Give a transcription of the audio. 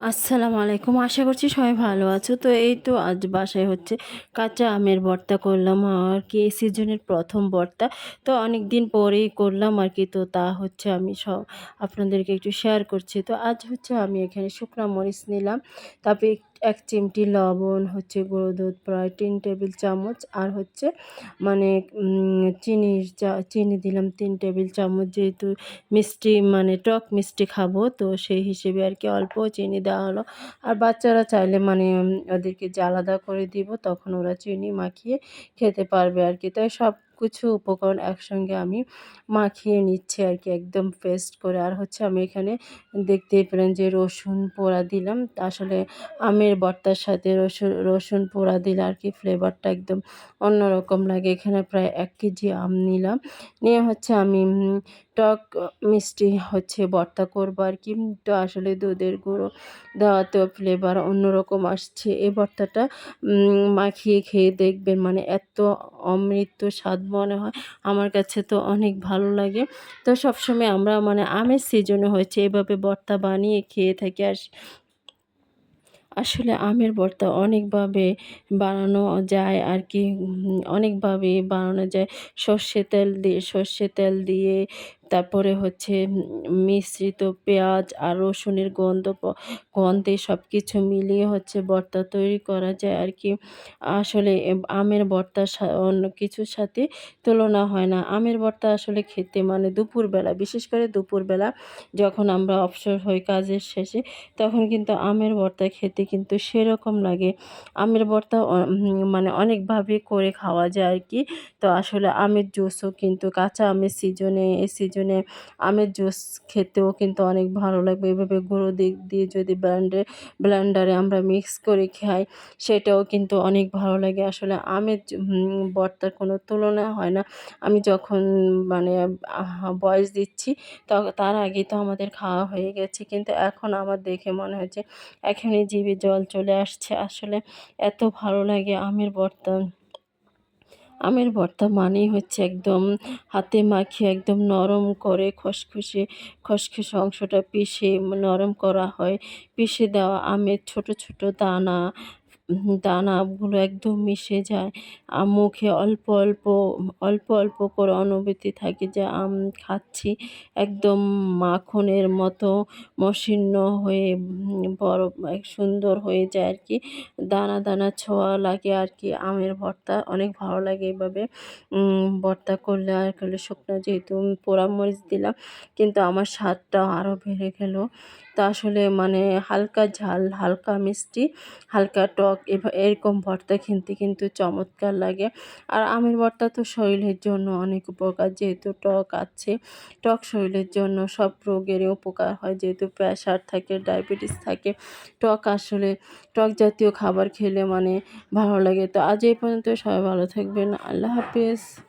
আসসালামু আলাইকুম। আশা করছি সবাই ভালো আছো। তো এই তো আজ বাসায় হচ্ছে কাঁচা আমের ভর্তা করলাম আর কি, এই সিজনের প্রথম ভর্তা। তো অনেক দিন পরেই করলাম আর কি। তো তা হচ্ছে আমি সব আপনাদেরকে একটু শেয়ার করছি। তো আজ হচ্ছে আমি এখানে শুকনো মরিচ নিলাম। তারপরে এক- চিমটি লবণ হচ্ছে গুঁড়ো দুধ প্রায় তিন টেবিল চামচ। আর হচ্ছে মানে উম, চিনি চা- চিনি দিলাম তিন টেবিল চামচ যেহেতু মিষ্টি মানে টক মিষ্টি খাব তো সেই হিসেবে আর কি অল্প চিনি দেওয়া হলো। আর বাচ্চারা চাইলে মানে ওদেরকে যে আলাদা করে দিব তখন ওরা চিনি মাখিয়ে খেতে পারবে আর কি। তাই সব কিছু উপকরণ একসঙ্গে আমি মাখিয়ে নিচ্ছি আর কি একদম পেস্ট করে। আর হচ্ছে আমি এখানে দেখতেই পেলেন যে রসুন পোড়া দিলাম। আসলে আমের বর্তার সাথে রসুন রসুন পোড়া দিলে আর কি ফ্লেভারটা একদম অন্যরকম লাগে। এখানে প্রায় এক কেজি আম নিলাম। নিয়ে হচ্ছে আমি টক মিষ্টি হচ্ছে ভর্তা করব আর কি তো আসলে দুধের গুঁড়ো দেওয়াতেও ফ্লেভার অন্যরকম আসছে। এই ভর্তাটা মাখিয়ে খেয়ে দেখবেন মানে এত অমৃত স্বাদ মনে হয়। আমার কাছে তো অনেক ভালো লাগে। তো সবসময় আমরা মানে আমের সিজনে হয়েছে এভাবে ভর্তা বানিয়ে খেয়ে থাকি। আর আসলে আমের ভর্তা অনেকভাবে বানানো যায় আর কি অনেকভাবে বানানো যায়। সর্ষে তেল দিয়ে, সর্ষে তেল দিয়ে তারপরে হচ্ছে মিশ্রিত পেঁয়াজ আর রসুনের গন্ধ গন্ধে সব কিছু মিলিয়ে হচ্ছে ভর্তা তৈরি করা যায় আর কি আসলে আমের ভর্তার সা- অন্য কিছুর সাথে তুলনা হয় না। আমের ভর্তা আসলে খেতে মানে দুপুরবেলা, বিশেষ করে দুপুরবেলা যখন আমরা অবসর হই কাজের শেষে, তখন কিন্তু আমের ভর্তা খেতে কিন্তু সেরকম লাগে। আমের ভর্তা মানে অনেকভাবে করে খাওয়া যায় আর কি তো আসলে আমের জুসও কিন্তু কাঁচা আমের সিজনে এই সিজনে আমের জুস খেতেও কিন্তু অনেক ভালো লাগবে। এভাবে গুঁড়ো দিক দিয়ে যদি ব্লেন্ডে ব্লেন্ডারে আমরা মিক্স করে খাই, সেটাও কিন্তু অনেক ভালো লাগে। আসলে আমের বর্তার কোনো তুলনা হয় না। আমি যখন মানে বয়স দিচ্ছি তার আগে তো আমাদের খাওয়া হয়ে গেছে। কিন্তু এখন আমার দেখে মনে হচ্ছে, এখনই জিভে জল চলে আসছে। আসলে এত ভালো লাগে আমের ভর্তা আমের ভর্তা মানেই হচ্ছে একদম হাতে মাখিয়ে একদম নরম করে খসখসে খসখসে অংশটা পিষে নরম করা হয়। পিষে দেওয়া আমের ছোট ছোট দানা দানাগুলো একদম মিশে যায়। মুখে অল্প অল্প অল্প অল্প করে অনুভূতি থাকে যে আম খাচ্ছি। একদম মাখনের মতো মসৃণ হয়ে, বড় সুন্দর হয়ে যায় আর কি। দানা দানা ছোঁয়া লাগে আর কি আমের ভর্তা। অনেক ভালো লাগে এভাবে। ভর্তা করলে আর করলে শুকনো যেহেতু আমি পোড়া মরিচ দিলাম, কিন্তু আমার স্বাদটা আরও বেড়ে গেল। তা আসলে মানে হালকা ঝাল, হালকা মিষ্টি, হালকা টক এরকম ভর্তা খেতে কিন্তু চমৎকার লাগে। আর আমের ভর্তা তো শরীরের জন্য অনেক উপকার, যেহেতু টক আছে। টক শরীরের জন্য সব রোগেরই উপকার হয়, যেহেতু প্রেশার থাকে, ডায়াবেটিস থাকে। টক আসলে, টক জাতীয় খাবার খেলে মানে ভালো লাগে। তো আজ এই পর্যন্ত সবাই ভালো থাকবেন। আল্লাহ হাফিজ।